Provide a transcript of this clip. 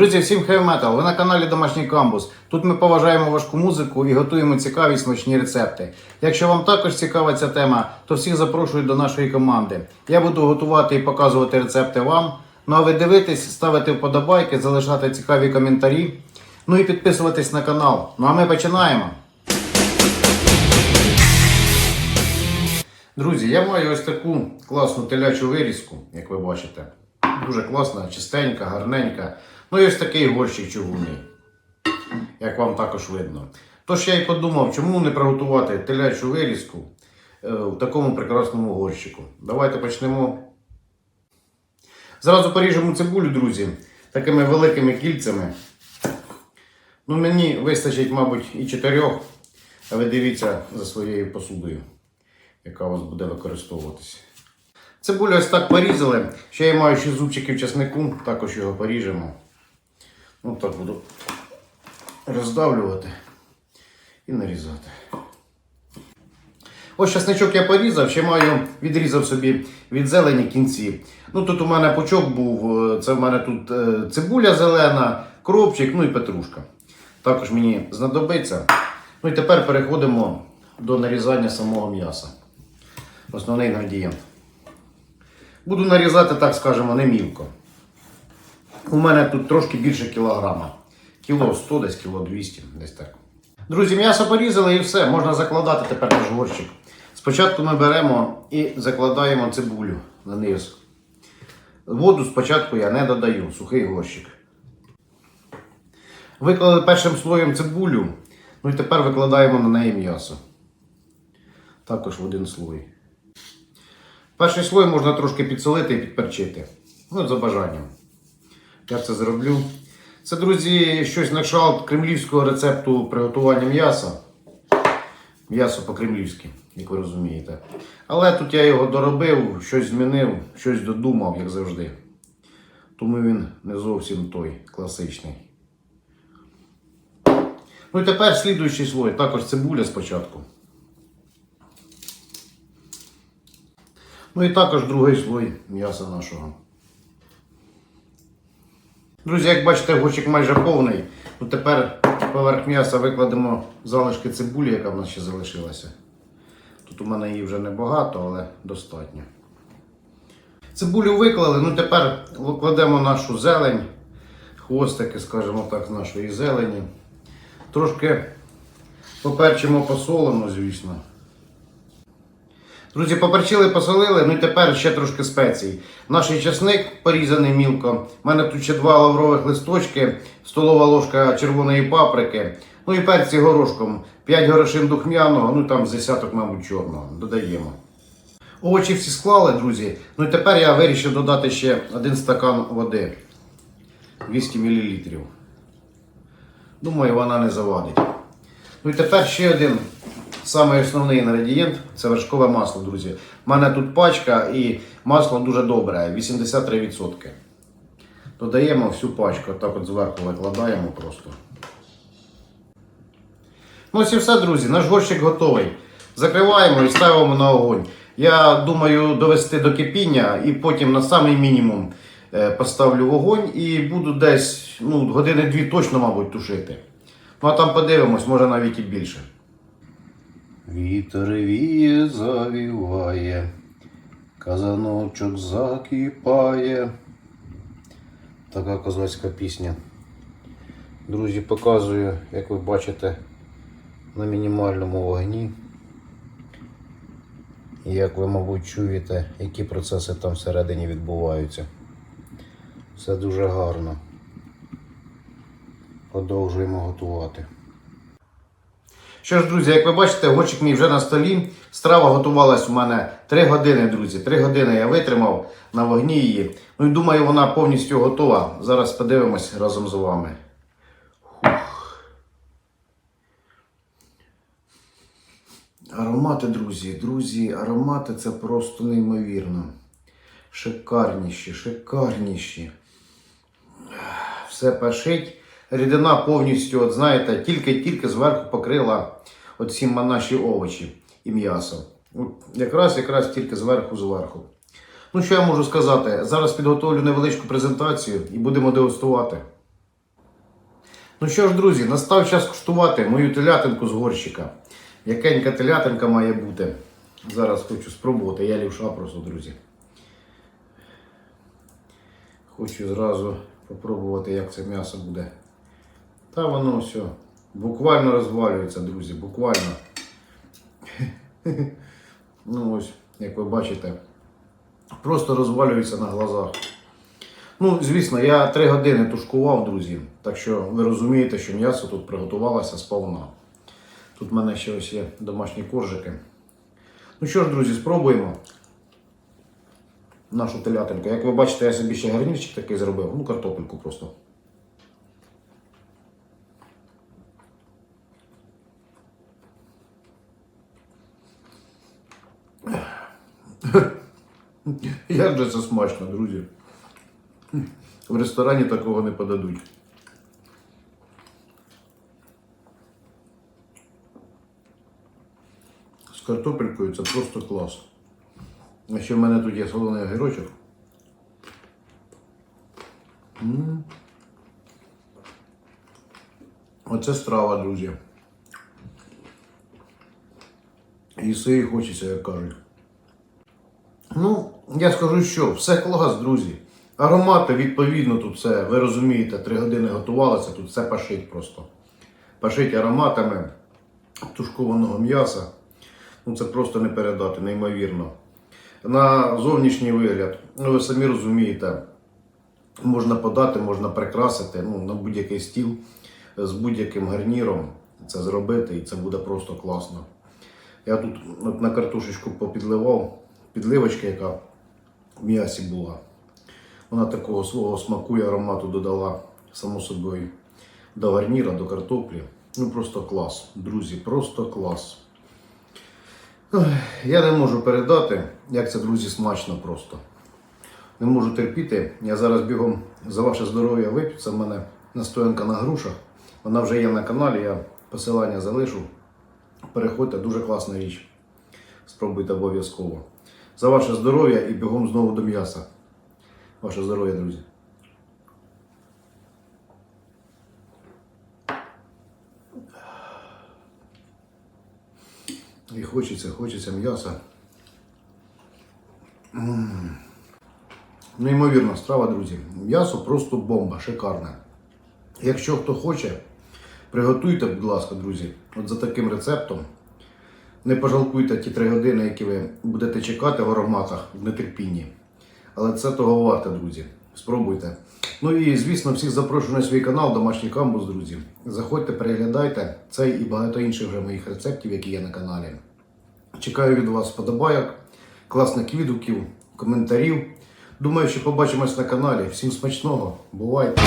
Друзі, всім хай метал! Ви на каналі Домашній Камбус. Тут ми поважаємо важку музику і готуємо цікаві смачні рецепти. Якщо вам також цікава ця тема, то всіх запрошую до нашої команди. Я буду готувати і показувати рецепти вам. Ну а ви дивитесь, ставити вподобайки, залишати цікаві коментарі. Ну і підписуватись на канал. Ну а ми починаємо. Друзі, я маю ось таку класну телячу вирізку, як ви бачите. Дуже класна, чистенька, гарненька. Ну і ось такий горщик чугунний, як вам також видно. Тож я й подумав, чому не приготувати телячу вирізку е, в такому прекрасному горщику. Давайте почнемо. Зразу поріжемо цибулю, друзі, такими великими кільцями. Ну, мені вистачить, мабуть, і чотирьох, а ви дивіться за своєю посудою, яка у вас буде використовуватися. Цибулю ось так порізали. Ще я маю ще зубчиків чеснику, також його поріжемо. Ну так буду роздавлювати і нарізати. Ось чесничок я порізав, ще маю відрізав собі від зелені кінці. Ну тут у мене пучок був, е, це в мене тут е, цибуля зелена, кропчик, ну і петрушка. Також мені знадобиться. Ну і тепер переходимо до нарізання самого м'яса. Основний інгредієнт. Буду нарізати, так скажемо, не мілко. У мене тут трошки більше кілограма. Кіло 100, десь кіло 200, десь так. Друзі, м'ясо порізали і все, можна закладати тепер наш горщик. Спочатку ми беремо і закладаємо цибулю на низ. Воду спочатку я не додаю, сухий горщик. Виклали першим слоєм цибулю, ну і тепер викладаємо на неї м'ясо. Також в один слой. Перший слой можна трошки підсолити і підперчити. Ну, за бажанням. Я це зроблю. Це, друзі, щось на кшталт кремлівського рецепту приготування м'яса. М'ясо по-кремлівськи, як ви розумієте. Але тут я його доробив, щось змінив, щось додумав, як завжди. Тому він не зовсім той класичний. Ну і тепер слідуючий слой, також цибуля спочатку. Ну і також другий слой м'яса нашого. Друзі, як бачите, горщик майже повний. Ну тепер поверх м'яса викладемо залишки цибулі, яка в нас ще залишилася. Тут у мене її вже небагато, але достатньо. Цибулю виклали, ну тепер кладемо нашу зелень, хвостики, скажімо так, з нашої зелені. Трошки поперчимо посолимо, звісно. Друзі, поперчили, посолили, ну і тепер ще трошки спецій. Наш часник порізаний мілко. У мене тут ще два лаврових листочки, столова ложка червоної паприки. Ну і перці горошком. 5 горошин духмяного, ну там з десяток, мабуть, чорного. Додаємо. Овочі всі склали, друзі. Ну і тепер я вирішив додати ще один стакан води. 200 мл. Думаю, вона не завадить. Ну і тепер ще один Самий основний інгредієнт це вершкове масло, друзі. У мене тут пачка і масло дуже добре, 83%. Додаємо всю пачку, так от зверху викладаємо просто. Ну ось і все, друзі, наш горщик готовий. Закриваємо і ставимо на огонь. Я думаю довести до кипіння і потім на самий мінімум е, поставлю вогонь і буду десь ну, години-дві точно, мабуть, тушити. Ну а там подивимось, може навіть і більше. Вітер віє, завіває, казаночок закипає. Така козацька пісня. Друзі, показую, як ви бачите, на мінімальному вогні. І як ви, мабуть, чуєте, які процеси там всередині відбуваються. Все дуже гарно. Продовжуємо готувати. Що ж, друзі, як ви бачите, горчик мій вже на столі. Страва готувалась у мене 3 години, друзі. 3 години я витримав на вогні її. Ну і думаю, вона повністю готова. Зараз подивимось разом з вами. Хух. Аромати, друзі, друзі, аромати це просто неймовірно. Шикарніші, шикарніші. Все пашить. Рідина повністю, от знаєте, тільки-тільки зверху покрила оці наші овочі і м'ясо. Якраз якраз тільки зверху зверху. Ну, що я можу сказати? Зараз підготовлю невеличку презентацію і будемо дегустувати. Ну що ж, друзі, настав час куштувати мою телятинку з горщика. Якенька телятинка має бути. Зараз хочу спробувати, я лівша просто, друзі. Хочу зразу попробувати, як це м'ясо буде. Та воно все. Буквально розвалюється, друзі, буквально. Ну ось, як ви бачите, просто розвалюється на глазах. Ну, звісно, я три години тушкував, друзі. Так що ви розумієте, що м'ясо тут приготувалося сповна. Тут в мене ще ось є домашні коржики. Ну що ж, друзі, спробуємо нашу телятинку. Як ви бачите, я собі ще гарнірчик такий зробив. Ну, картопельку просто. Як же це смачно, друзі. В ресторані такого не подадуть. З картопелькою це просто клас. А ще в мене тут є солоний огірочок. Оце страва, друзі. Їси і хочеться, як кажуть. Ну, я скажу, що все клас, друзі. Аромати, відповідно, тут все, ви розумієте, три години готувалося, тут все пашить просто. Пашить ароматами тушкованого м'яса. Ну, це просто не передати, неймовірно. На зовнішній вигляд, ну ви самі розумієте, можна подати, можна прикрасити ну, на будь-який стіл з будь-яким гарніром це зробити, і це буде просто класно. Я тут от на картошечку попідливав, підливочка, яка в м'ясі була. Вона такого свого смаку і аромату додала, само собою, до гарніра, до картоплі. Ну просто клас, друзі, просто клас. Я не можу передати, як це, друзі, смачно просто. Не можу терпіти. Я зараз бігом за ваше здоров'я вип'ю. Це в мене настоянка на грушах. Вона вже є на каналі, я посилання залишу. Переходьте, дуже класна річ. Спробуйте обов'язково. За ваше здоров'я і бігом знову до м'яса. Ваше здоров'я, друзі. І хочеться, хочеться м'яса. Неймовірна страва, друзі. М'ясо просто бомба, шикарне. Якщо хто хоче, приготуйте, будь ласка, друзі, от за таким рецептом. Не пожалкуйте ті три години, які ви будете чекати в ароматах в нетерпінні. Але це того варте, друзі. Спробуйте. Ну і звісно, всіх запрошую на свій канал Домашній камбус, друзі. Заходьте, переглядайте цей і багато інших вже моїх рецептів, які є на каналі. Чекаю від вас вподобайок, класних відгуків, коментарів. Думаю, що побачимось на каналі. Всім смачного. Бувайте!